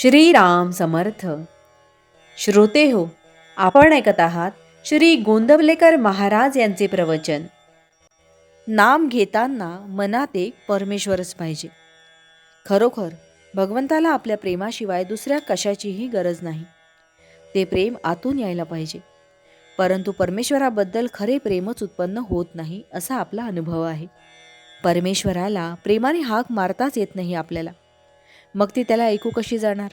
श्रीराम समर्थ. श्रोते हो आपण ऐकत आहात श्री गोंदवलेकर महाराज यांचे प्रवचन. नाम घेताना मनात एक परमेश्वरच पाहिजे. खरोखर भगवंताला आपल्या प्रेमाशिवाय दुसऱ्या कशाचीही गरज नाही. ते प्रेम आतून यायला पाहिजे. परंतु परमेश्वराबद्दल खरे प्रेमच उत्पन्न होत नाही असा आपला अनुभव आहे. परमेश्वराला प्रेमाने हाक मारताच येत नाही आपल्याला. मग ती त्याला ऐकू कशी जाणार?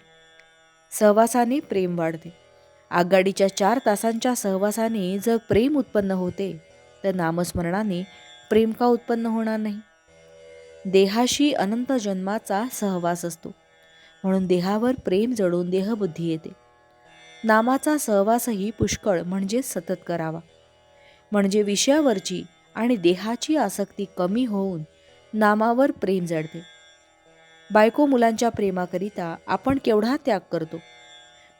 सहवासाने प्रेम वाढते. आगगाडीच्या चार तासांच्या सहवासाने जर प्रेम उत्पन्न होते तर नामस्मरणाने प्रेम का उत्पन्न होणार नाही? देहाशी अनंत जन्माचा सहवास असतो. म्हणून देहावर प्रेम जडून देहबुद्धी येते. नामाचा सहवासही पुष्कळ म्हणजे सतत करावा. म्हणजे विषयावरची आणि देहाची आसक्ती कमी होऊन नामावर प्रेम जडते. बायको मुलांच्या प्रेमाकरिता आपण केवढा त्याग करतो?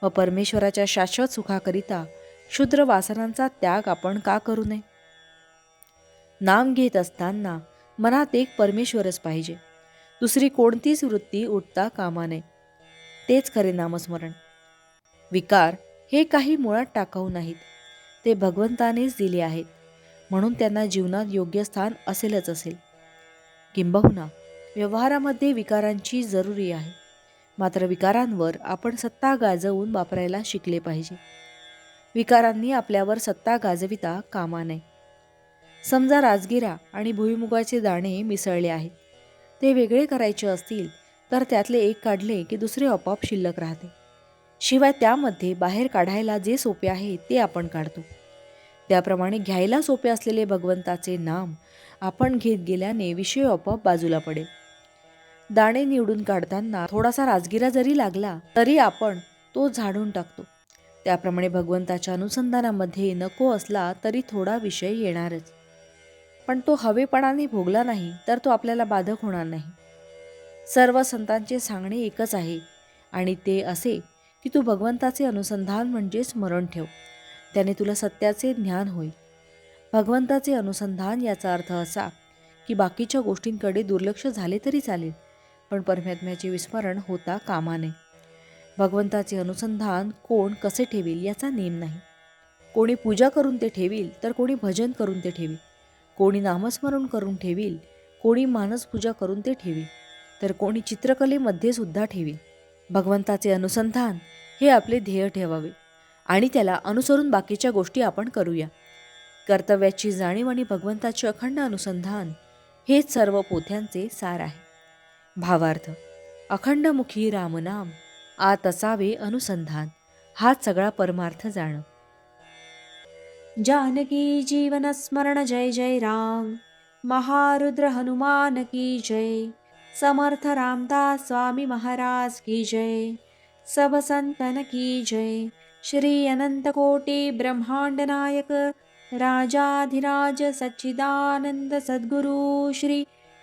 व परमेश्वराच्या शाश्वत सुखाकरिता क्षुद्र वासनांचा त्याग आपण का करू नये? नाम घेत असताना मनात एक परमेश्वरच पाहिजे. दुसरी कोणतीच वृत्ती उठता कामा नये. तेच खरे नामस्मरण. विकार हे काही मुळात टाकाऊ नाहीत. ते भगवंतानेच दिले आहेत. म्हणून त्यांना जीवनात योग्य स्थान असेलच असेल. किंबहुना व्यवहारामध्ये विकारांची जरुरी आहे. मात्र विकारांवर आपण सत्ता गाजवून वापरायला शिकले पाहिजे. विकारांनी आपल्यावर सत्ता गाजविता कामा नये. समजा राजगिरा आणि भुईमुगाचे दाणे मिसळले आहेत. ते वेगळे करायचे असतील तर त्यातले एक काढले की दुसरे आपोआप शिल्लक राहते. शिवाय त्यामध्ये बाहेर काढायला जे सोपे आहे ते आपण काढतो. त्याप्रमाणे घ्यायला सोपे असलेले भगवंताचे नाम आपण घेत गेल्याने विषय आपोआप बाजूला पडेल. दाणे निवडून काढताना थोडासा राजगिरा जरी लागला तरी आपण तो झाडून टाकतो. त्याप्रमाणे भगवंताच्या अनुसंधानामध्ये नको असला तरी थोडा विषय येणारच. पण तो हवेपणाने भोगला नाही तर तो आपल्याला बाधक होणार नाही. सर्व संतांचे सांगणे एकच आहे आणि ते असे की तू भगवंताचे अनुसंधान म्हणजे स्मरण ठेव. त्याने तुला सत्याचे ज्ञान होईल. भगवंताचे अनुसंधान याचा अर्थ असा की बाकीच्या गोष्टींकडे दुर्लक्ष झाले तरी चालेल. पण परमात्म्याचे विस्मरण होता कामा नये भगवंताचे अनुसंधान कोण कसे ठेवील याचा नेम नाही. कोणी पूजा करून ते ठेवील तर कोणी भजन करून ते ठेवी कोणी नामस्मरण करून ठेवील कोणी मानसपूजा करून ते ठेवी तर कोणी चित्रकलेमध्ये सुद्धा ठेवी भगवंताचे अनुसंधान हे आपले ध्येय ठेवावे आणि त्याला अनुसरून बाकीच्या गोष्टी आपण करूया. कर्तव्याची जाणीव आणि भगवंताचे अखंड अनुसंधान हेच सर्व पोथ्यांचे सार आहे. भावार्थ. अखंडमुखी रामनाम आत असावे अनुसंधान हाच सगळा परमार्थ जाण. जानकी जीवन स्मरण जय जय राम महारुद्र हनुमान की जय समर्थ रामदास स्वामी महाराज की जय सब संतन की जय श्री अनंत कोटी ब्रह्मांड नायक राजाधिराज सच्चिदानंद सद्गुरु श्री